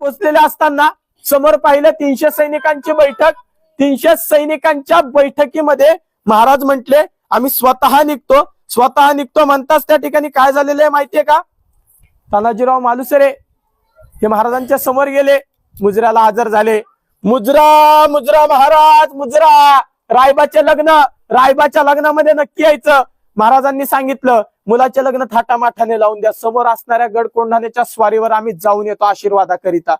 पोचलेले असताना समोर पाहिलं तीनशे सैनिकांची बैठक. तीनशे सैनिकांच्या बैठकीमध्ये महाराज म्हटले आम्ही स्वतः निघतो. स्वतः निघतो म्हणताच त्या ठिकाणी काय झालेलं आहे माहितीये का? तानाजीराव मालुसरे हे महाराजांच्या समोर गेले. मुजऱ्याला हजर झाले. मुजरा मुजरा महाराज मुजरा. रायबाचे लग्न रायबाच्या लग्नामध्ये नक्की यायचं. महाराजांनी सांगितलं मुलाचे लग्न थाटामाठाने लावून द्या. समोर असणाऱ्या गडकोंढाण्याच्या स्वारीवर आम्ही जाऊन येतो आशीर्वादाकरिता.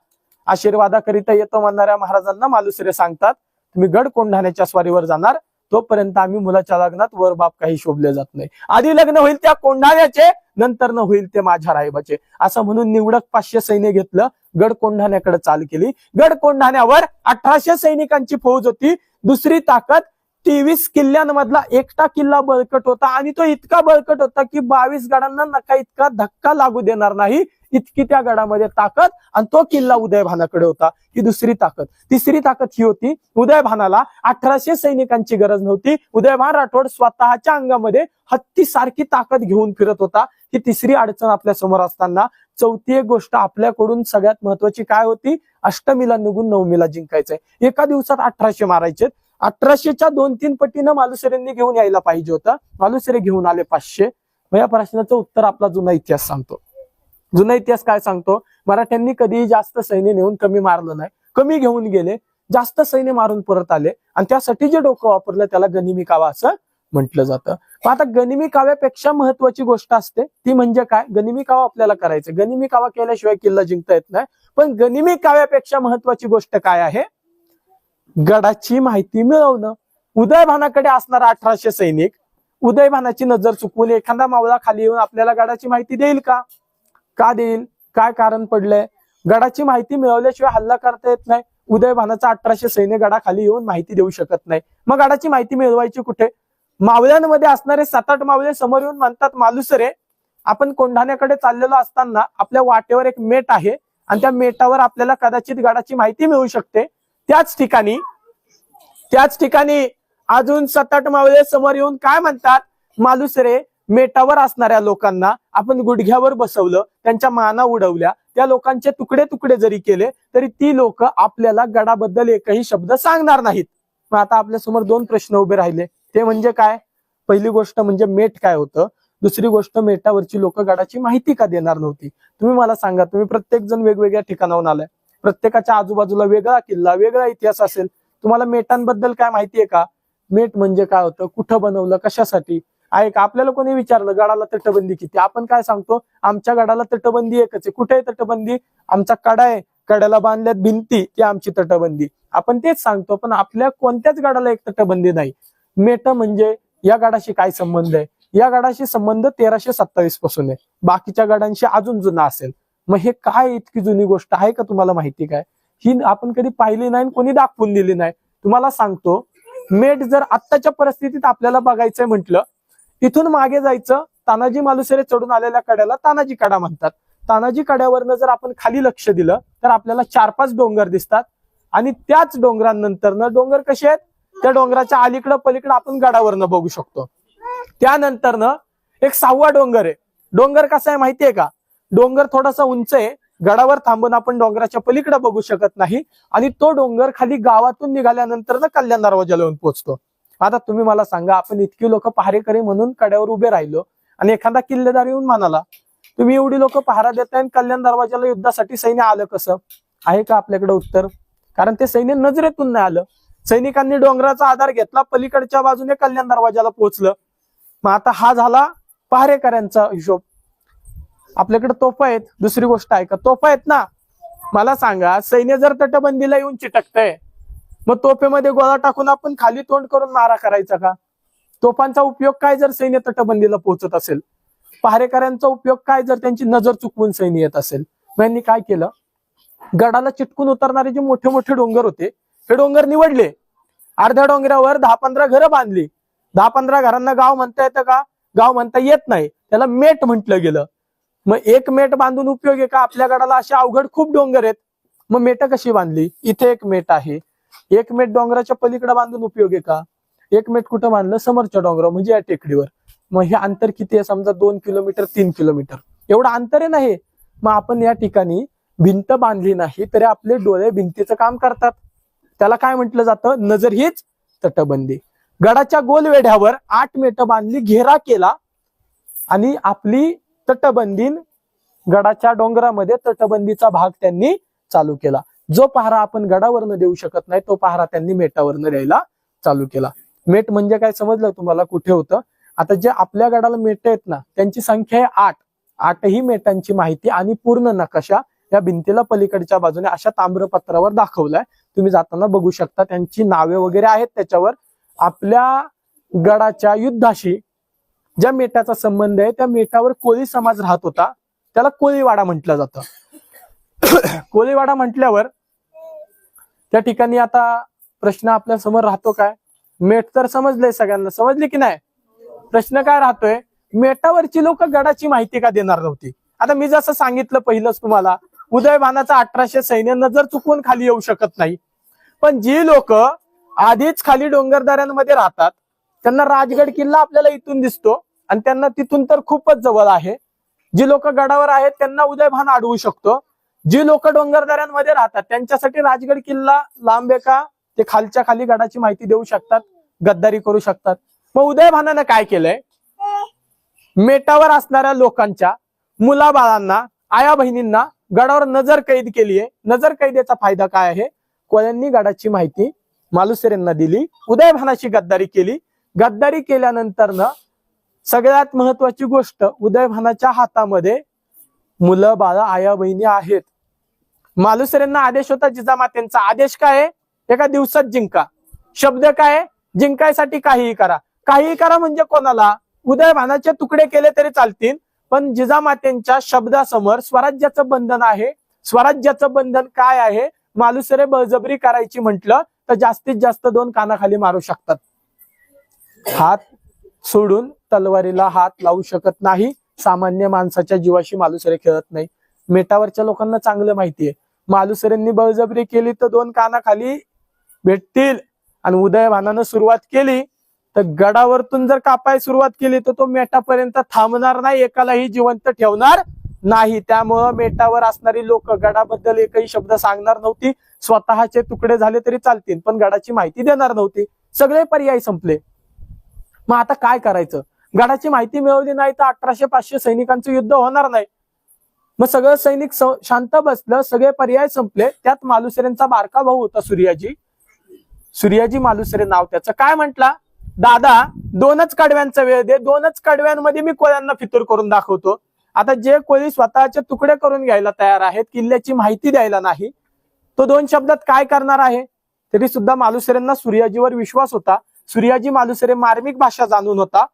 आशीर्वादाकरिता येतो म्हणणाऱ्या महाराजांना मालुसरे सांगतात तुम्ही गडकोंढाण्याच्या स्वारीवर जाणार तोपर्यंत आम्ही मुलाच्या लग्नात वर बाप काही शोभले जात नाही. आधी लग्न होईल त्या कोंढाण्याचे नंतर न होईल ते माझ्या रायबाचे. असं म्हणून निवडक पाचशे सैन्य घेतलं गड कोंढाण्याकडे चाल केली. गड कोंढाण्यावर अठराशे सैनिकांची फौज होती. दुसरी ताकद तेवीस किल्ल्यांमधला एकटा किल्ला बळकट होता आणि तो इतका बळकट होता की बावीस गडांना नका इतका धक्का लागू देणार नाही. इतकी त्या गडामध्ये ताकद आणि तो किल्ला उदयभानाकडे होता. ही दुसरी ताकद. तिसरी ताकद ही होती उदयभानाला. अठराशे सैनिकांची गरज नव्हती. उदयभान राठोड स्वतःच्या अंगामध्ये हत्ती सारखी ताकद घेऊन फिरत होता. ही तिसरी अडचण आपल्यासमोर असताना चौथी एक गोष्ट आपल्याकडून सगळ्यात महत्वाची काय होती? अष्टमीला निघून नवमीला जिंकायचंय. एका दिवसात अठराशे मारायचे अठराशेच्या दोन तीन पटीनं मालुसरेंनी घेऊन यायला पाहिजे होतं. मालुसरे घेऊन आले पाचशे. मग या प्रश्नाचं उत्तर आपला जुना इतिहास सांगतो. जुना इतिहास काय सांगतो? मराठ्यांनी कधीही जास्त सैन्य नेऊन कमी मारलं नाही. कमी घेऊन गेले जास्त सैन्य मारून परत आले आणि त्यासाठी जे डोकं वापरलं त्याला गनिमी कावा असं म्हटलं जातं. मग आता गनिमी काव्यापेक्षा महत्वाची गोष्ट असते. ती म्हणजे काय? गनिमी कावा आपल्याला करायचं. गनिमी कावा केल्याशिवाय किल्ला जिंकता येत नाही. पण गनिमी काव्यापेक्षा महत्वाची गोष्ट काय आहे? गडाची माहिती मिळवणं. उदयभानाकडे असणारा अठराशे सैनिक उदयभानाची नजर चुकवून एखादा मावळा खाली येऊन आपल्याला गडाची माहिती देईल का? का देईल? काय कारण पडलंय? गडाची माहिती मिळवल्याशिवाय हल्ला करता येत नाही. उदयभानाचा अठराशे सैन्य गडाखाली येऊन माहिती देऊ शकत नाही. मग गडाची माहिती मिळवायची कुठे? मावळ्यांमध्ये असणारे सात आठ मावळे समोर येऊन म्हणतात मालुसरे आपण कोंढाण्याकडे चाललेलो असताना आपल्या वाटेवर एक मेट आहे आणि त्या मेटावर आपल्याला कदाचित गडाची माहिती मिळू शकते. त्याच ठिकाणी त्याच ठिकाणी अजून सताट मावळे समोर येऊन काय म्हणतात? मालुसरे मेटावर असणाऱ्या लोकांना आपण गुडघ्यावर बसवलं त्यांच्या माना उडवल्या त्या लोकांचे तुकडे तुकडे जरी केले तरी ती लोक आपल्याला गडाबद्दल एकही शब्द सांगणार नाहीत. मग आता आपल्यासमोर दोन प्रश्न उभे राहिले. ते म्हणजे काय? पहिली गोष्ट म्हणजे मेट काय होतं? दुसरी गोष्ट मेटावरची लोक गडाची माहिती का देणार नव्हती? तुम्ही मला सांगा तुम्ही प्रत्येक जण वेगवेगळ्या ठिकाणाहून आलाय. प्रत्येकाच्या आजूबाजूला वेगळा किल्ला वेगळा इतिहास असेल. तुम्हाला मेटांबद्दल काय माहितीये का? मेट म्हणजे काय होतं? कुठं बनवलं? कशासाठी? आहे का? आपल्याला कोणी विचारलं गडाला तटबंदी किती? आपण काय सांगतो? आमच्या गडाला तटबंदी एकच आहे. कुठे आहे तटबंदी? आमचा कडा आहे. कड्याला बांधल्यात भिंती ती आमची तटबंदी. आपण तेच सांगतो पण आपल्या कोणत्याच गडाला एक तटबंदी नाही. मेट म्हणजे या गडाशी काय संबंध आहे? या गडाशी संबंध तेराशे सत्तावीसपासून आहे. बाकीच्या गडांशी अजून जुना असेल. मग हे काय इतकी जुनी गोष्ट आहे का तुम्हाला माहिती काय? ही आपण कधी पाहिली नाही कोणी दाखवून दिली नाही. तुम्हाला सांगतो मेट जर आत्ताच्या परिस्थितीत आपल्याला बघायचंय म्हटलं इथून मागे जायचं तानाजी मालुसरे चढून आलेल्या कड्याला तानाजी कडा म्हणतात. तानाजी कड्यावरनं जर आपण खाली लक्ष दिलं तर आपल्याला चार पाच डोंगर दिसतात. आणि त्याच डोंगरांनंतर डोंगर कसे आहेत? त्या डोंगराच्या अलीकडं पलीकडं आपण गडावरनं बघू शकतो. त्यानंतर एक सहावा डोंगर आहे. डोंगर कसा आहे माहितीये का? डोंगर थोडासा उंच आहे. गडावर थांबून आपण डोंगराच्या पलीकडे बघू शकत नाही. आणि तो डोंगर खाली गावातून निघाल्यानंतर ना कल्याण दरवाजाला येऊन पोहोचतो. आता तुम्ही मला सांगा आपण इतकी लोक पहारेकरी म्हणून कड्यावर उभे राहिलो आणि एखादा किल्लेदार येऊन म्हणाला तुम्ही एवढी लोक पहारा देताय आणि कल्याण दरवाजाला युद्धासाठी सैन्य आलं कसं? आहे का आपल्याकडे उत्तर? कारण ते सैन्य नजरेतून नाही आलं. सैनिकांनी डोंगराचा आधार घेतला पलीकडच्या बाजूने कल्याण दरवाजाला पोहोचलं. मग आता हा झाला पहारेकऱ्यांचा हिशोब. आपल्याकडे तोफा आहेत. दुसरी गोष्ट आहे का? तोफा आहेत ना. मला सांगा सैन्य जर तटबंदीला येऊन चिटकतंय मग तोफेमध्ये गोळा टाकून आपण खाली तोंड करून मारा करायचा का? तोफांचा उपयोग काय जर सैन्य तटबंदीला पोहोचत असेल? पहारेकऱ्यांचा उपयोग काय जर त्यांची नजर चुकवून सैन्य येत असेल? मग यांनी काय केलं? गडाला चिटकून उतरणारे जे मोठे मोठे डोंगर होते हे डोंगर निवडले. अर्ध्या डोंगरावर दहा पंधरा घरं बांधली. दहा पंधरा घरांना गाव म्हणता येतं का? गाव म्हणता येत नाही. त्याला मेट म्हटलं गेलं. मग एक मेट बांधून उपयोग आहे का? आपल्या गडाला असे अवघड खूप डोंगर आहेत. मग मेट कशी बांधली? इथे एक मेट आहे. एक मेट डोंगराच्या पलीकडे बांधून उपयोग आहे का? एक मेट कुठं बांधलं? समोरच्या डोंगरा म्हणजे या टेकडीवर. मग हे अंतर किती आहे? समजा दोन किलोमीटर तीन किलोमीटर. एवढं अंतर आहे नाही मग आपण या ठिकाणी भिंत बांधली नाही तरी आपले डोळे भिंतीचं काम करतात. त्याला काय म्हटलं जातं? नजर हीच तटबंदी. गडाच्या गोलवेढ्यावर आठ मेट बांधली घेरा केला आणि आपली तटबंदीन गडाच्या डोंगरामध्ये तटबंदीचा भाग त्यांनी चालू केला. जो पहारा आपण गडावरनं देऊ शकत नाही तो पहारा त्यांनी मेटावरनं द्यायला चालू केला. मेट म्हणजे काय समजलं तुम्हाला? कुठे होतं? आता जे आपल्या गडाला मेट आहेत ना त्यांची संख्या आहे आठ. आठही मेटांची माहिती आणि पूर्ण नकाशा या भिंतीला पलीकडच्या बाजूने अशा ताम्रपत्रावर दाखवलाय. तुम्ही जाताना बघू शकता त्यांची नावे वगैरे आहेत त्याच्यावर. आपल्या गडाच्या युद्धाशी ज्या मेटाचा संबंध आहे त्या मेटावर कोळी समाज राहत होता त्याला कोळीवाडा म्हटलं जातं. कोळीवाडा म्हटल्यावर त्या ठिकाणी आता प्रश्न आपल्यासमोर राहतो काय? मेट तर समजलंय सगळ्यांना. समजले की नाही? प्रश्न काय राहतोय? मेटावरची लोक गडाची माहिती का देणार नव्हती? आता मी जसं सांगितलं पहिलंच तुम्हाला उदयभानाचा अठराशे सैन्य नजर चुकवून खाली येऊ शकत नाही पण जी लोक आधीच खाली डोंगरदऱ्यांमध्ये राहतात त्यांना राजगड किल्ला आपल्याला इथून दिसतो आणि त्यांना तिथून तर खूपच जवळ आहे. जी लोक गडावर आहेत त्यांना उदयभान अडवू शकतो. जी लोक डोंगरदऱ्यांमध्ये राहतात त्यांच्यासाठी राजगड किल्ला लांब आहे का? ते खालच्या खाली गडाची माहिती देऊ शकतात गद्दारी करू शकतात. मग उदयभानानं काय केलंय? मेटावर असणाऱ्या लोकांच्या मुलाबाळांना आया बहिणींना गडावर नजर कैद केली आहे. नजर कैदेचा फायदा काय आहे? कोळ्यांनी गडाची माहिती मालुसरेंना दिली. उदयभानाची गद्दारी केली. गद्दारी केल्यानंतर ना सगळ्यात महत्वाची गोष्ट उदयभानाच्या हातामध्ये मुलं बाळा आया बहिणी आहेत. मालुसरेंना आदेश होता जिजामातेंचा. आदेश काय आहे? एका दिवसात जिंका. शब्द काय जिंकायसाठी काहीही करा. काहीही करा म्हणजे कोणाला? उदयभानाचे तुकडे केले तरी चालतील पण जिजामातेंच्या शब्दासमोर स्वराज्याचं बंधन आहे. स्वराज्याचं बंधन काय आहे? मालुसरे बळजबरी करायची म्हटलं तर जास्तीत जास्त दोन कानाखाली मारू शकतात. हात सोडून तलवारीला हात लावू शकत नाही. सामान्य माणसाच्या जीवाशी मालुसरे खेळत नाही. मेटावरच्या लोकांना चांगलं माहिती आहे. मालुसरेंनी बळजबरी केली तर दोन कानाखाली भेटतील. आणि उदयभानानं सुरुवात केली तर गडावरतून जर कापाय सुरुवात केली तर तो मेटापर्यंत थांबणार नाही. एकालाही जिवंत ठेवणार नाही. त्यामुळं मेटावर असणारी लोक गडाबद्दल एकही शब्द सांगणार नव्हती. स्वतःचे तुकडे झाले तरी चालतील पण गडाची माहिती देणार नव्हती. सगळे पर्याय संपले. मग आता काय करायचं? गडाची माहिती मिळवली नाही तर अठराशे पाचशे सैनिकांचं युद्ध होणार नाही. मग सगळं सैनिक शांत बसलं सगळे पर्याय संपले. त्यात मालुसरेंचा बारका भाऊ होता सूर्याजी. सूर्याजी मालुसरे नाव त्याचं. काय म्हटला? दादा दोनच कडव्यांचा वेळ दे. दोनच कडव्यांमध्ये मी कोळ्यांना फितूर करून दाखवतो. आता जे कोळी स्वतःचे तुकडे करून घ्यायला तयार आहेत किल्ल्याची माहिती द्यायला नाही तो दोन शब्दात काय करणार आहे? तरी सुद्धा मालुसरेंना सूर्याजीवर विश्वास होता. सूर्याजी मालुसरे मार्मिक भाषा जाणून होता.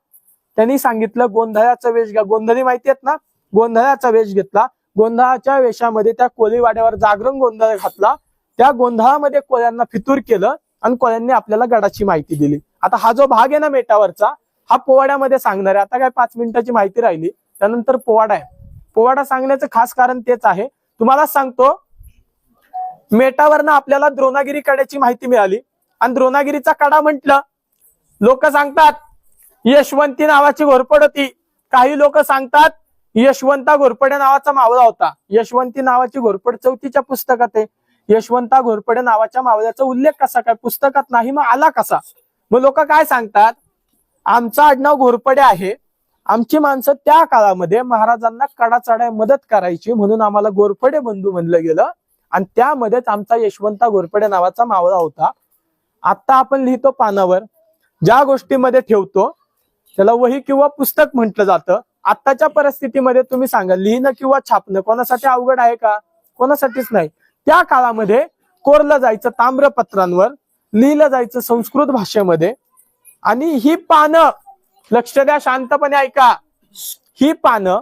त्यांनी सांगितलं गोंधळाचा वेश घ्या. गोंधळी माहिती आहेत ना? गोंधळाचा वेश घेतला. गोंधळाच्या वेशामध्ये त्या कोळीवाड्यावर जागरण गोंधळ घातला. त्या गोंधळामध्ये कोळ्यांना फितूर केलं आणि कोळ्यांनी आपल्याला गडाची माहिती दिली. आता हा जो भाग आहे ना मेटावरचा हा पोवाड्यामध्ये सांगणार आहे. आता काय पाच मिनिटाची माहिती राहिली. त्यानंतर पोवाडा आहे. पोवाडा सांगण्याचं खास कारण तेच आहे. तुम्हाला सांगतो मेटावरनं आपल्याला द्रोणागिरी कड्याची माहिती मिळाली. आणि द्रोणागिरीचा कडा म्हटलं लोक सांगतात यशवंती नावाची घोरपड होती. काही लोक सांगतात यशवंता घोरपडे नावाचा मावळा होता. यशवंती नावाची घोरपड चौथीच्या पुस्तकात आहे. यशवंता घोरपडे नावाच्या मावळ्याचा उल्लेख कसा? काय पुस्तकात नाही मग आला कसा? मग लोक काय सांगतात? आमचं आडनाव घोरपडे आहे. आमची माणसं त्या काळामध्ये महाराजांना कडा चढाय मदत करायची म्हणून आम्हाला घोरपडे बंधू म्हणलं गेलं. आणि त्यामध्येच आमचा यशवंता घोरपडे नावाचा मावळा होता. आता आपण लिहितो पानावर. ज्या गोष्टीमध्ये ठेवतो त्याला वही किंवा पुस्तक म्हटलं जातं. आत्ताच्या परिस्थितीमध्ये तुम्ही सांगा लिहिणं किंवा छापणं कोणासाठी अवघड आहे का? कोणासाठीच नाही. त्या काळामध्ये कोरलं जायचं ताम्रपत्रांवर लिहिलं जायचं संस्कृत भाषेमध्ये. आणि ही पानं लक्ष द्या शांतपणे ऐका. ही पानं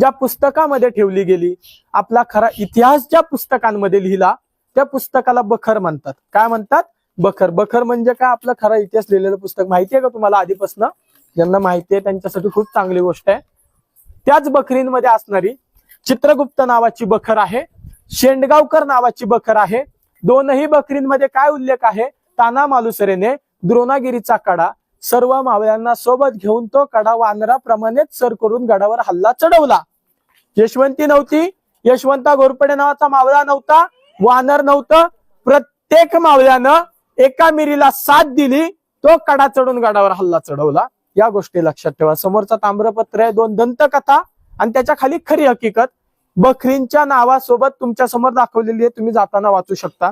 ज्या पुस्तकामध्ये ठेवली गेली आपला खरा इतिहास ज्या पुस्तकांमध्ये लिहिला त्या पुस्तकाला बखर म्हणतात. काय म्हणतात? बखर. बखर म्हणजे काय? आपला खरा इतिहास लिहिलेलं पुस्तक. माहिती आहे का तुम्हाला आधीपासून? ज्यांना माहिती आहे त्यांच्यासाठी खूप चांगली गोष्ट आहे. त्याच बखरींमध्ये असणारी चित्रगुप्त नावाची बखर आहे. शेंडगावकर नावाची बखर आहे. दोनही बकरींमध्ये काय उल्लेख आहे? ताना मालुसरेने द्रोणागिरीचा कडा सर्व मावळ्यांना सोबत घेऊन तो कडा वानराप्रमाणेच सर करून गडावर हल्ला चढवला. यशवंती नव्हती. यशवंता घोरपडे नावाचा मावळा नव्हता. वानर नव्हतं. प्रत्येक मावळ्यानं एका मिरीला साथ दिली तो कडा चढून गडावर हल्ला चढवला. या गोष्टी लक्षात ठेवा. समोरचा ताम्रपत्र आहे दोन दंतकथा आणि त्याच्याखाली खरी हकीकत बखरींच्या नावासोबत तुमच्यासमोर दाखवलेली आहे तुम्ही जाताना वाचू शकता.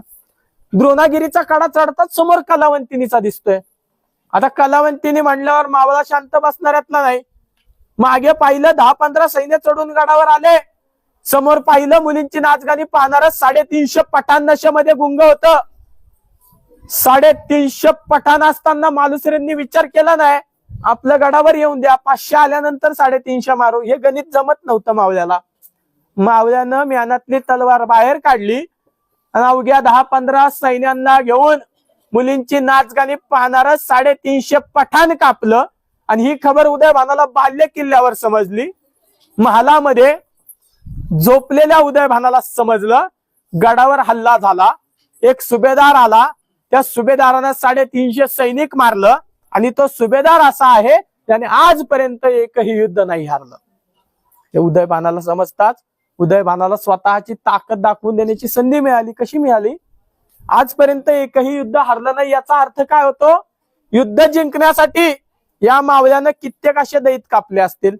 द्रोणागिरीचा कडा चढताच समोर कलावंतिनीचा दिसतोय. आता कलावंतीने म्हणल्यावर मावळा शांत बसणाऱ्यातला नाही. मागे पाहिलं दहा पंधरा सैन्य चढून गडावर आले. समोर पाहिलं मुलींची नाचगाणी पाहणारच साडेतीनशे पठाण नशेमध्ये गुंग होत. साडेतीनशे पठाण असताना मालुसरेंनी विचार केला नाही. आपल्या गडावर येऊन द्या. पाचशे आल्यानंतर साडेतीनशे मारू. हे गणित जमत नव्हतं मावल्याला मावल्यानं म्यानातली तलवार बाहेर काढली आणि अवघ्या दहा पंधरा सैन्यांना घेऊन मुलींची नाचगाणी पाहणार साडेतीनशे पठाण कापलं. आणि ही खबर उदय भानाला बाल्य किल्ल्यावर समजली. महालामध्ये झोपलेल्या उदय भानाला समजलं. गडावर हल्ला झाला. एक सुभेदार आला. त्या सुभेदारानं साडेतीनशे सैनिक मारलं आणि तो सुभेदार असा आहे त्याने आजपर्यंत एकही युद्ध नाही हारलं. ते उदय भानाला समजताच उदय भानाला स्वतःची ताकद दाखवून देण्याची संधी मिळाली. कशी मिळाली? आजपर्यंत एकही युद्ध हरलं नाही याचा अर्थ काय होतो? युद्ध जिंकण्यासाठी या मावळ्यानं कित्येक असे दैत कापले असतील.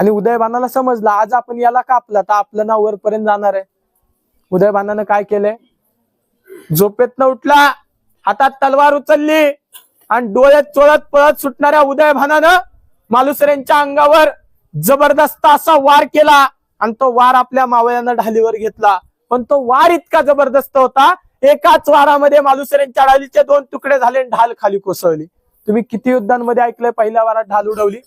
आणि उदयबानाला समजलं आज आपण याला कापलं तर आपलं नाव वरपर्यंत जाणार आहे. उदयबानानं काय केलंय? झोपेतनं उठला हातात तलवार उचलली आणि डोळ्यात चोळत पळत सुटणाऱ्या उदयभानानं मालुसऱ्यांच्या अंगावर जबरदस्त असा वार केला आणि तो वार आपल्या मावळ्यानं ढालीवर घेतला. पण तो वार इतका जबरदस्त होता एकाच वारामध्ये मालुसऱ्यांच्या ढालीचे दोन तुकडे झाले ढाल खाली कोसळली. तुम्ही किती युद्धांमध्ये ऐकलंय पहिल्या वारात ढाल उडवली?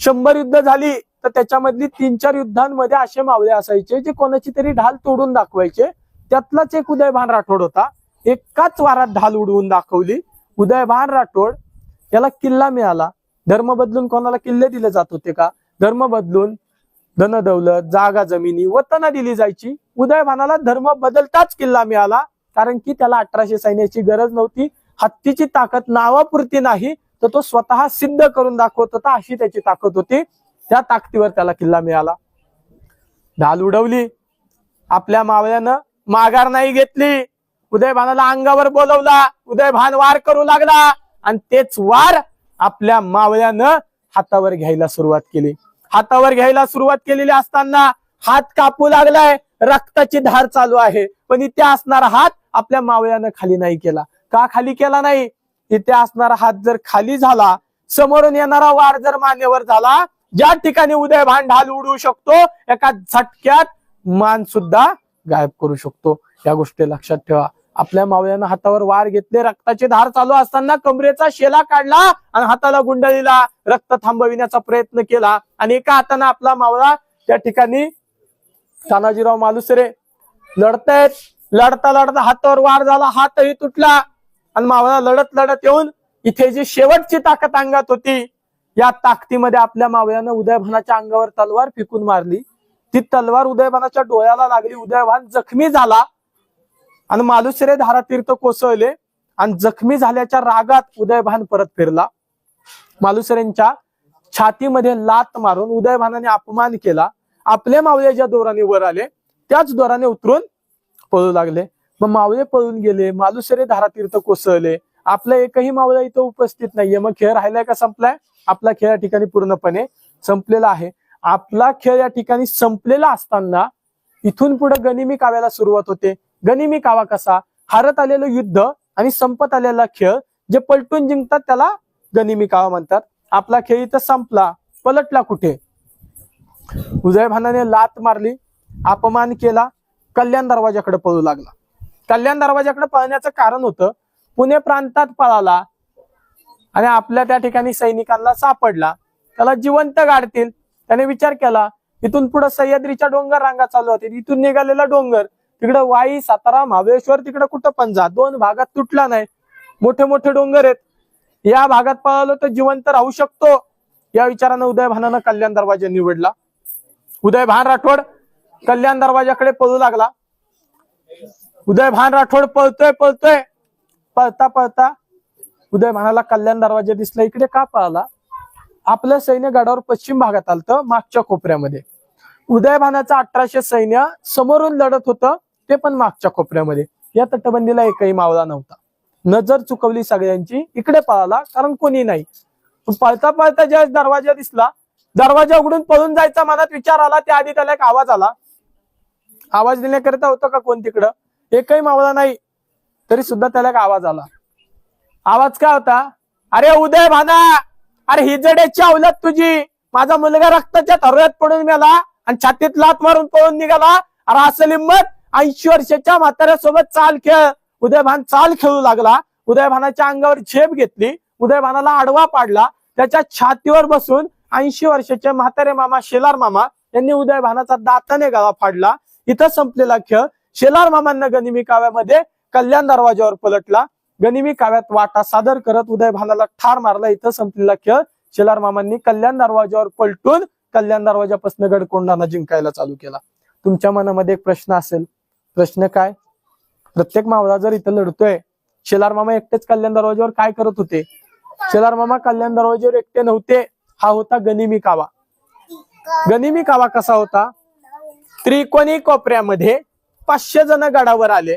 शंभर युद्ध झाली तर त्याच्यामधली तीन चार युद्धांमध्ये असे मावळे असायचे जे कोणाची तरी ढाल तोडून दाखवायचे. त्यातलाच एक उदयभान राठोड होता. एकाच वारात ढाल उडवून दाखवली. उदयभान राठोड याला किल्ला मिळाला. धर्म बदलून कोणाला किल्ले दिले जात होते का? धर्म बदलून धनदौलत जागा जमिनी वतन दिली जायची. उदयभानाला धर्म बदलताच किल्ला मिळाला. कारण की त्याला अठराशे सैन्याची गरज नव्हती. हत्तीची ताकद नावापुरती नाही तर तो स्वतः सिद्ध करून दाखवत होता अशी त्याची ताकद होती. त्या ताकदीवर त्याला किल्ला मिळाला. ढाल उडवली. आपल्या मावळ्यानं माघार नाही घेतली. उदयभानाला अंगावर बोलवला. उदयभान वार करू लागला. आणि तेच वार आपल्या मावळ्यानं हातावर घ्यायला सुरुवात केली. हातावर घ्यायला सुरुवात केलेली असताना हात कापू लागलाय. रक्ताची धार चालू आहे. पण इथे असणारा हात आपल्या मावळ्यानं खाली नाही केला. का खाली केला नाही? इथे असणारा हात जर खाली झाला समोरून येणारा वार जर मान्यवर झाला ज्या ठिकाणी उदय भान ढाल उडवू शकतो एका झटक्यात मान सुद्धा गायब करू शकतो. या गोष्टी लक्षात ठेवा. आपल्या मावळ्यानं हातावर वार घेतले रक्ताची धार चालू असताना कमरेचा शेला काढला आणि हाताला गुंडळीला रक्त थांबविण्याचा प्रयत्न केला आणि एका हाताने आपला मावळा त्या ठिकाणी तानाजीराव मालुसरे लढतायत. लढता लढता हातावर वार झाला हातही तुटला आणि मावळा लढत लढत येऊन इथे जी शेवटची ताकद अंगात होती या ताकदीमध्ये आपल्या मावळ्यानं उदयभानाच्या अंगावर तलवार फेकून मारली. ती तलवार उदयभानाच्या डोळ्याला लागली. उदयभान जखमी झाला. आणि मालुसरे धारातीर्थ कोसळले. आणि जखमी झाल्याच्या रागात उदयभान परत फिरला. मालुसरेंच्या छातीमध्ये लात मारून उदयभानाने अपमान केला. आपले मावळे ज्या दोराने वर आले त्याच दोराने उतरून पळू लागले. मग मावळे पळून गेले. मालुसरे धारातीर्थ कोसळले. आपलं एकही मावळा इथं उपस्थित नाहीये. मग खेळ राहिलाय का संपलाय? आपला खेळ या ठिकाणी पूर्णपणे संपलेला आहे. आपला खेळ या ठिकाणी संपलेला असताना इथून पुढे गनिमी काव्याला सुरुवात होते. गनिमी कावा कसा? हारत आलेलं युद्ध आणि संपत आलेला खेळ जे पलटून जिंकतात त्याला गनिमी कावा म्हणतात. आपला खेळ इथं संपला. पलटला कुठे? उदयभानाने लात मारली अपमान केला कल्याण दरवाजाकडे पळू लागला. कल्याण दरवाजाकडे पळण्याचं कारण होतं पुणे प्रांतात पळाला आणि आपल्या त्या ठिकाणी सैनिकांना सापडला. त्याला जिवंत गाडतील. त्याने विचार केला इथून पुढे सह्याद्रीच्या डोंगर रांगा चालू होते इथून निघालेला डोंगर तिकडे वाई सातारा महाबळेश्वर तिकडे कुठं पण जा. दोन भागात तुटला नाही. मोठे मोठे डोंगर आहेत. या भागात पळालो तर जिवंत राहू शकतो. या विचारानं उदय भानानं कल्याण दरवाजा निवडला. उदय भान राठोड कल्याण दरवाजाकडे पळू लागला. उदय भान राठोड पळतोय पळतोय. पळता पळता उदय भानाला कल्याण दरवाजा दिसला. इकडे का पळाला? आपलं सैन्य गडावर पश्चिम भागात आलतं मागच्या कोपऱ्यामध्ये. उदयभानाचं अठराशे सैन्य समोरून लढत होतं ते पण मागच्या कोपऱ्यामध्ये. या तटबंदीला एकही मावळा नव्हता. नजर चुकवली सगळ्यांची इकडे पळाला कारण कोणी नाही. पळता पळता ज्या दरवाजा दिसला दरवाजा उघडून पळून जायचा मनात विचार आला त्या आधी त्याला एक आवाज आला. आवाज देण्याकरिता होतं का कोण तिकडं? एकही मावळा नाही तरी सुद्धा त्याला एक आवाज आला. आवाज काय होता? अरे उदय भाना अरे हिजड्याची अवलत तुझी. माझा मुलगा रक्ताच्या थरव्यात पडून गेला आणि छातीत लात मारून पळून निघाला. अरे असं लिंबत ऐंशी वर्षाच्या म्हाताऱ्यासोबत चाल खेळ. उदयभान चाल खेळू लागला. उदयभानाच्या अंगावर झेप घेतली. उदयभानाला आडवा पाडला. त्याच्या छातीवर बसून ऐंशी वर्षाचे म्हातारे मामा शेलार मामा यांनी उदयभानाचा दाताने गावा फाडला. इथं संपलेला खेळ. शेलार मामांना गनिमी काव्यामध्ये कल्याण दरवाजावर पलटला. गनिमी काव्यात वाटा सादर करत उदय भानाला ठार मारला. इथं संपलेला खेळ. शेलार मामांनी कल्याण दरवाजावर पलटून कल्याण दरवाजापासून गडकोंडाना जिंकायला चालू केला. तुमच्या मनामध्ये एक प्रश्न असेल. प्रश्न काय? प्रत्येक मावळा जर इथं लढतोय शेलार मामा एकटेच कल्याण दरवाजावर काय करत होते? शेलार मामा कल्याण दरवाजावर एकटे नव्हते. हा होता गनिमी कावा. गनिमी कावा कसा होता? त्रिकोणी कोपऱ्यामध्ये पाचशे जण गडावर आले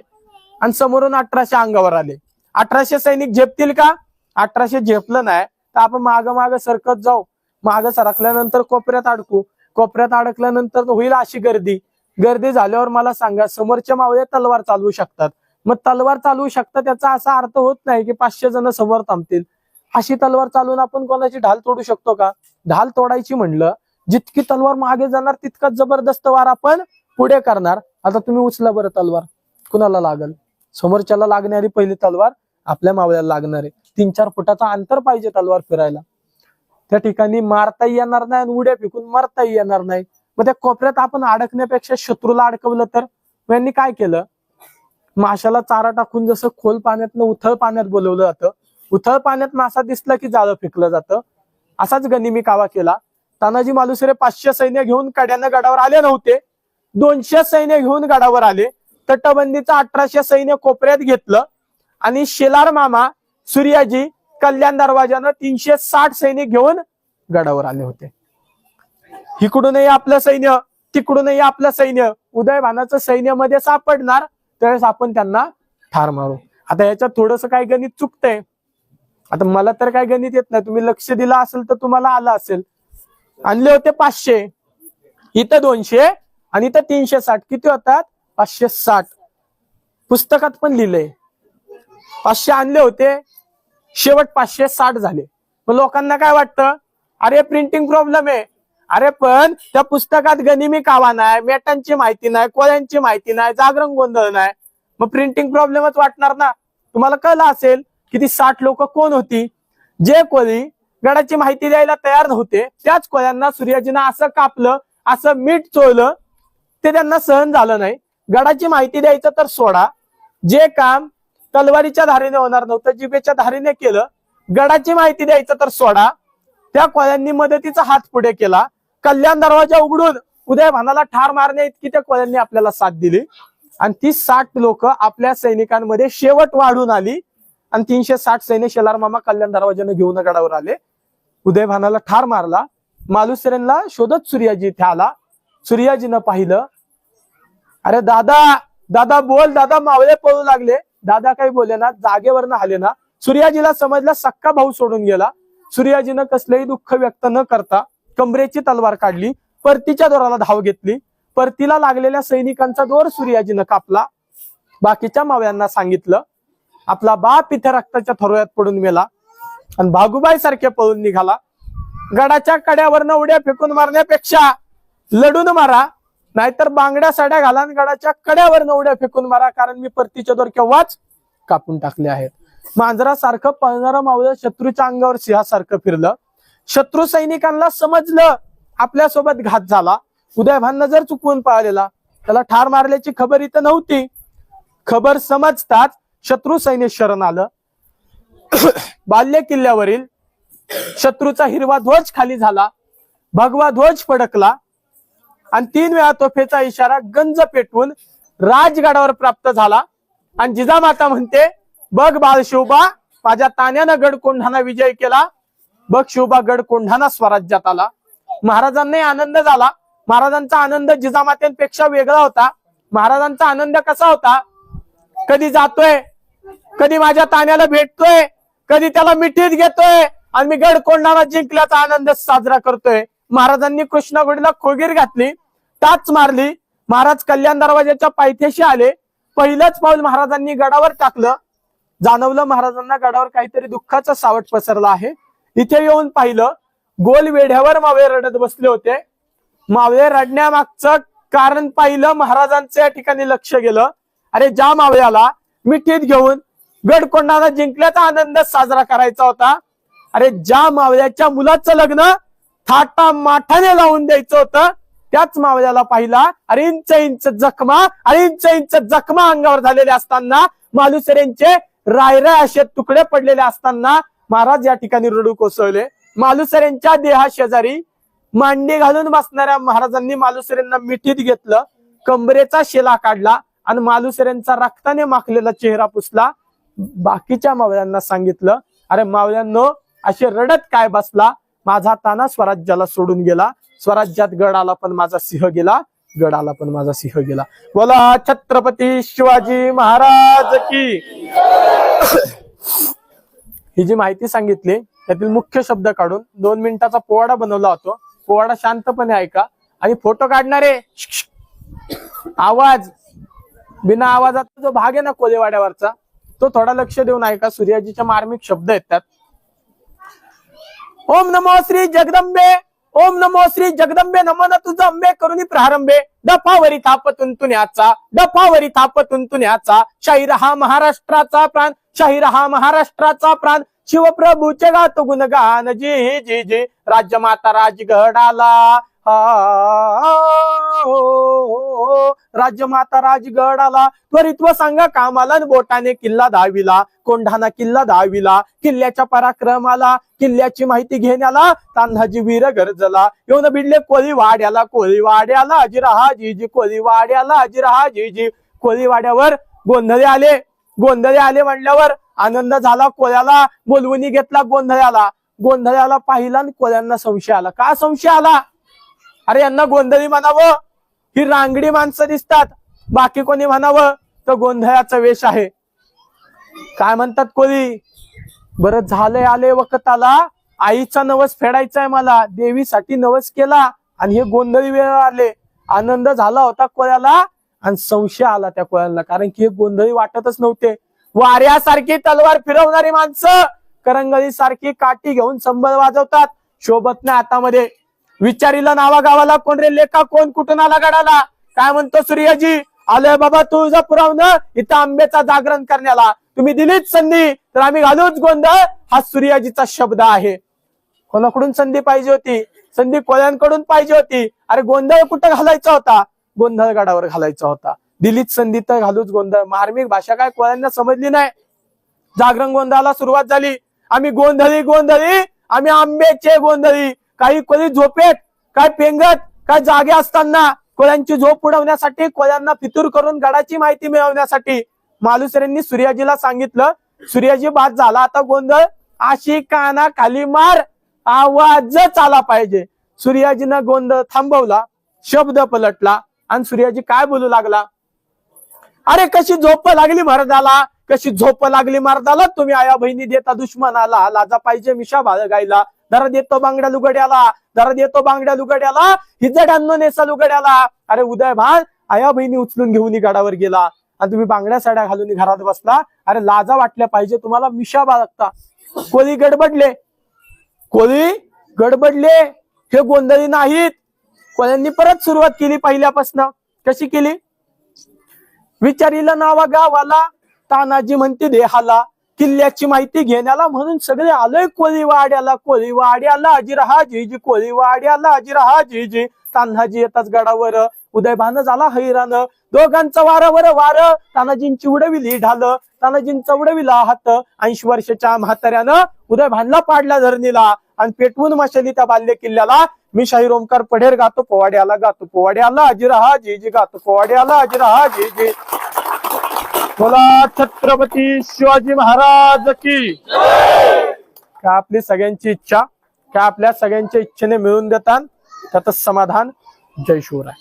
आणि समोरून अठराशे अंगावर आले. अठराशे सैनिक झेपतील का? अठराशे झेपलं नाही. तर आपण माग माग सरकत जाऊ. माग सरकल्यानंतर कोपऱ्यात अडकू. कोपऱ्यात अडकल्यानंतर होईल अशी गर्दी. गर्दी झाल्यावर मला सांगा समोरच्या मावळे तलवार चालवू शकतात? मग तलवार चालवू शकतात त्याचा असा अर्थ होत नाही की पाचशे जण समोर थांबतील. अशी तलवार चालवून आपण कोणाची ढाल तोडू शकतो का? ढाल तोडायची म्हणलं जितकी तलवार मागे जाणार तितकाच जबरदस्त वार आपण पुढे करणार. आता तुम्ही उचला बरं तलवार. कुणाला लागल? समोरच्याला लागणारी पहिली तलवार आपल्या मावळ्याला लागणार आहे. तीन चार फुटाचा अंतर पाहिजे तलवार फिरायला. त्या ठिकाणी मारताही येणार नाही आणि उड्या फेकून मारताही येणार नाही. मग त्या कोपऱ्यात आपण अडकण्यापेक्षा शत्रूला अडकवलं तर? यांनी काय केलं? माशाला चारा टाकून जसं खोल पाण्यातनं उथळ पाण्यात बोलवलं जातं. उथळ पाण्यात मासा दिसला की जाळं फेकलं जातं. असाच गनिमी कावा केला. तानाजी मालुसरे पाचशे सैन्य घेऊन कड्यानं गडावर आले नव्हते. दोनशे सैन्य घेऊन गडावर आले. तटबंदीचं अठराशे सैन्य कोपऱ्यात घेतलं. आणि शेलार मामा सूर्याजी कल्याण दरवाजानं तीनशे साठ सैनिक घेऊन गडावर आले होते. इकडूनही आपलं सैन्य तिकडूनही आपलं सैन्य उदयभानाचं सैन्यामध्ये सापडणार त्यावेळेस आपण त्यांना ठार मारू. आता याच्यात थोडस काय गणित चुकतंय. आता मला तर काय गणित येत नाही. तुम्ही लक्ष दिलं असेल तर तुम्हाला आलं असेल. आणले होते पाचशे. इथं दोनशे आणि इथं तीनशे साठ. किती होतात? पाचशे साठ. पुस्तकात पण लिहिलंय. पाचशे आणले होते. शेवट पाचशे साठ झाले. मग लोकांना काय वाटतं? अरे प्रिंटिंग प्रॉब्लेम आहे. अरे पण त्या पुस्तकात गनिमी कावा नाही मेटांची माहिती नाही कोळ्यांची माहिती नाही जागरण गोंधळ नाही. मग प्रिंटिंग प्रॉब्लेमच वाटणार ना? तुम्हाला कळलं असेल की ती साठ लोक कोण होती? जे कोळी गडाची माहिती द्यायला तयार नव्हते त्याच कोळ्यांना सूर्याजीनं असं कापलं असं मीठ चोळलं ते त्यांना सहन झालं नाही. गडाची माहिती द्यायचं तर सोडा. जे काम तलवारीच्या धारेने होणार नव्हतं. जिभेच्या धारेने केलं. गडाची माहिती द्यायचं तर सोडा. त्या कोळ्यांनी मदतीचा हात पुढे केला. कल्याण दरवाजा उघडून उदय भानाला ठार मारण्या इतकी त्या कोळ्यांनी आपल्याला साथ दिली. आणि ती साठ लोक आपल्या सैनिकांमध्ये शेवट वाढून आली. आणि तीनशे साठ सैन्य शेलार मामा कल्याण दरवाजाने घेऊन गडावर आले. उदय भानाला ठार मारला. मालुसरेनला शोधत सूर्याजी इथे आला. सूर्याजीनं पाहिलं. अरे दादा दादा बोल दादा मावळे पळू लागले. दादा काही बोले ना जागेवरनं आले ना. सूर्याजीला समजला सक्का भाऊ सोडून गेला. सूर्याजीनं कसलंही दुःख व्यक्त न करता कमरेची तलवार काढली परतीच्या दोराला धाव घेतली. परतीला लागलेल्या सैनिकांचा दोर सूर्याजीनं कापला. बाकीच्या मावळ्यांना सांगितलं आपला बाप इथे रक्ताच्या थरोळ्यात पडून मेला. आणि भागुबाई सारखे पळून निघाला. गडाच्या कड्यावरनं उड्या फेकून मारण्यापेक्षा लढून मारा. नाहीतर बांगड्या साड्या घालान गडाच्या कड्यावर नवड्या फेकून मारा कारण मी परतीच्या दोर केव्हाच कापून टाकले आहेत. मांजरासारखं पळणारं मावळं शत्रूच्या अंगावर सिंहासारखं फिरलं. शत्रू सैनिकांना समजलं आपल्यासोबत घात झाला. उदयभांना जर चुकवून पाळलेला त्याला ठार मारल्याची खबर इथं नव्हती. खबर समजताच शत्रू सैन्य शरण आलं. बाल्य किल्ल्यावरील शत्रूचा हिरवा ध्वज खाली झाला. भगवा ध्वज फडकला. आणि तीन वेळा तोफेचा इशारा गंज पेटवून राजगडावर प्राप्त झाला. आणि जिजामाता म्हणते बघ बाळ शिवबा माझ्या तान्यानं गड विजय केला. बघ शिवबा गडकोंढाना स्वराज्यात आला. महाराजांनाही आनंद झाला. महाराजांचा आनंद जिजामात्यांपेक्षा वेगळा होता. महाराजांचा आनंद कसा होता? कधी जातोय कधी माझ्या ताण्याला भेटतोय कधी त्याला मिठीत घेतोय आणि मी गड जिंकल्याचा आनंद साजरा करतोय. महाराजांनी कृष्णागुडीला खोगीर घातली टाच मारली. महाराज कल्याण दरवाजाच्या पायथ्याशी आले. पहिलंच पाऊल महाराजांनी गडावर टाकलं. जाणवलं महाराजांना गडावर काहीतरी दुःखाचं सावट पसरलं आहे. इथे येऊन पाहिलं गोल वेढ्यावर मावळे रडत बसले होते. मावळे रडण्यामागचं कारण पाहिलं महाराजांचं या ठिकाणी लक्ष गेलं. अरे ज्या मावळ्याला मिठीत घेऊन गडकोंडाला जिंकल्याचा आनंद साजरा करायचा होता अरे ज्या मावळ्याच्या मुलाचं लग्न थाटा माठाने लावून द्यायचं होतं. त्याच मावळ्याला पाहिला. अरे इंच इंच जखमा अरे इंच इंच जखमा अंगावर झालेले असताना मालुसरेंचे रायराय असे तुकडे पडलेले असताना महाराज या ठिकाणी रडू कोसळले. मालुसरेंच्या देहा शेजारी मांडी घालून बसणाऱ्या महाराजांनी मालुसरेंना मिठीत घेतलं. कंबरेचा शेला काढला आणि मालुसरेंचा रक्ताने माखलेला चेहरा पुसला. बाकीच्या मावळ्यांना सांगितलं अरे मावळ्यांनो असे रडत काय बसला? माझा ताना स्वराज्याला सोडून गेला. स्वराज्यात गड आला पण माझा सिंह गेला. गड आला पण माझा सिंह गेला. बोला छत्रपती शिवाजी महाराज की. ही जी माहिती सांगितली त्यातील मुख्य शब्द काढून दोन मिनिटाचा पोवाडा बनवला होतो. पोवाडा शांतपणे ऐका आणि फोटो काढणारे आवाज बिना आवाजाचा जो भाग आहे ना कोलेवाड्यावरचा तो थोडा लक्ष देऊन ऐका. सूर्याजीच्या मार्मिक शब्द आहेत त्यात. ओम नमो श्री जगदंबे ओम नमो श्री जगदंबे नमो न तुझ अंबे करुणी प्रारंभे. डफावरी थाप तुंतुण्याचा डफावरी थाप तुंतुण्याचा शाहीर हा महाराष्ट्राचा प्राण शाहीर हा महाराष्ट्राचा प्राण. शिवप्रभूचे गात गुणगान जी जी जी. राज्यमाता राजगडाला राज्यमाता राजगडाला त्वरित्व सांगा कामाला बोटाने किल्ला दहावीला कोंढाणा किल्ला दहावीला किल्ल्याच्या पराक्रमाला किल्ल्याची माहिती घेण्याला तान्हाजी वीर गरजला. येऊन भिडले कोळी वाड्याला कोळी वाड्याला अजिरहा जीजी कोळी वाड्याला अजिरहा जीजी कोळी वाड्यावर गोंधळे आले गोंधळे आले म्हणल्यावर आनंद झाला कोळ्याला बोलवणी घेतला गोंधळ्याला. गोंधळ्याला पाहिला आणि कोळ्यांना संशय आला. का संशय आला? अरे यांना गोंधळी म्हणावं. ही रांगडी माणसं दिसतात. बाकी कोणी म्हणावं तर गोंधळाचा वेश आहे. काय म्हणतात कोणी बरं झालंय आले वकताला आईचा नवस फेडायचा आहे मला. देवीसाठी नवस केला आणि हे गोंधळी वेळ आले. आनंद झाला होता कोळ्याला आणि संशय आला त्या कोळ्याला. कारण की हे गोंधळी वाटतच नव्हते. वाऱ्यासारखी तलवार फिरवणारी माणसं करंगळी सारखी काठी घेऊन संबळ वाजवतात. शोभत नाही हातामध्ये विचारीला नावा गावाला कोण रे? लेखा कोण? कुठून आला गडाला? काय म्हणतो सूर्याजी? आलोय बाबा तुळजापुरावनं. इथं आंब्याचा जागरण करण्याला. तुम्ही दिलीच संधी. तर आम्ही घालूच गोंधळ हा सूर्याजीचा शब्द आहे. कोणाकडून संधी पाहिजे होती? संधी कोळ्यांकडून पाहिजे होती. अरे गोंधळ कुठं घालायचा होता? गोंधळ गडावर घालायचा होता. दिलीच संधी तर घालूच गोंधळ. मार्मिक भाषा काय कोळ्यांना समजली नाही? जागरण गोंधळाला सुरुवात झाली. आम्ही गोंधळी गोंधळी. आम्ही आंब्याचे गोंधळी. काही कोणी झोपेत काय पेंगत काय जागे असताना कोळ्यांची झोप उडवण्यासाठी कोळ्यांना फितूर करून गडाची माहिती मिळवण्यासाठी मालुसरेंनी सूर्याजीला सांगितलं. सूर्याजी बाद झाला. आता गोंधळ आशी काना खाली मार आवाजच आला पाहिजे. सूर्याजीनं गोंधळ थांबवला शब्द पलटला आणि सूर्याजी काय बोलू लागला? अरे कशी झोप लागली मर्दाला? कशी झोप लागली मर्दाला? तुम्ही आया बहिणी देता दुश्मनाला. लाजा पाहिजे मिशा बाळगायला. दरा देतो बांगड्या लुगड्याला दरा देतो बांगड्या लुगड्याला हिजड्यांनो नेसा लुगड्याला. अरे उदय भान आया बहिणी उचलून घेऊन गडावर गेला. आणि तुम्ही बांगड्या साड्या घालून घरात बसला. अरे लाजा वाटल्या पाहिजे तुम्हाला मिशा बाळगता. कोळी गडबडले. कोळी गडबडले. हे गोंधळी नाहीत. कोळ्यांनी परत सुरुवात केली पहिल्यापासून. कशी केली? विचारीला नावा गावाला तानाजी म्हणते देहाला. किल्ल्याची माहिती घेण्याला म्हणून सगळे आलोय कोळी वाड्याला कोळी वाड्याला अजिरहा जीजी कोळी तान्हाजी येताच गडावर. उदयभान झाला हैराण. दोघांचं वारावर वार. तानाजींची उडविली ढाल. तानाजींचा उडविला हात. ऐंशी वर्षाच्या म्हाताऱ्यानं उदयभानला पाडला धरणीला. आणि पेटवून मशाली त्या बाल्य किल्ल्याला. मी शाहीर ओमकार पढेर गातो पोवाड्याला गातो पोवाड्याला. अजिरहा जी गातो पोवाड्याला. अजिरहा जी. बोला छत्रपती शिवाजी महाराज की. का आपली सगळ्यांची इच्छा का आपल्या सगळ्यांच्या इच्छेने मिळून देतात त्यातच समाधान जय शिवराय.